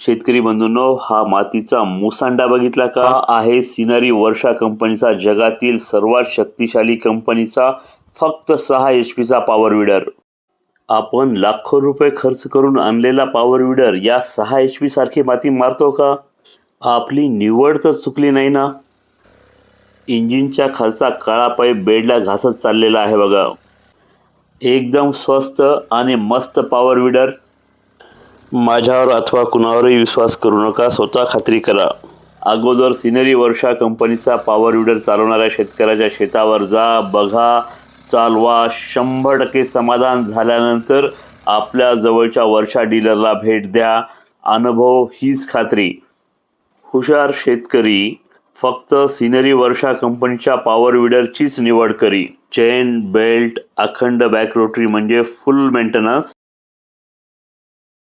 शेतकरी बंधूंनो हा मातीचा मुसांडा बघितला का? आहे सिनरी वर्षा कंपनीचा जगातील सर्वात शक्तिशाली कंपनीचा फक्त सहा एच पीचा पॉवर विडर आपण लाखो रुपये खर्च करून आणलेला पॉवर विडर या सहा एच पी सारखी माती मारतो का? आपली निवड तर चुकली नाही ना? इंजिनच्या खालचा काळा पाईप बेडला घासत चाललेला आहे बघा. एकदम स्वस्त आणि मस्त पॉवर विडर माझ्यावर अथवा कुणावरही विश्वास करू नका स्वतः खात्री करा. अगोदर सिनरी वर्षा कंपनीचा पॉवर विडर चालवणाऱ्या शेतकऱ्याच्या शेतावर जा बघा चालवा. शंभर टक्के समाधान झाल्यानंतर आपल्या जवळच्या वर्षा डीलरला भेट द्या. अनुभव हीच खात्री. हुशार शेतकरी फक्त सिनेरी वर्षा कंपनीच्या पॉवर विडरचीच निवड करी. चेन बेल्ट अखंड बॅक रोटरी म्हणजे फुल मेंटेनन्स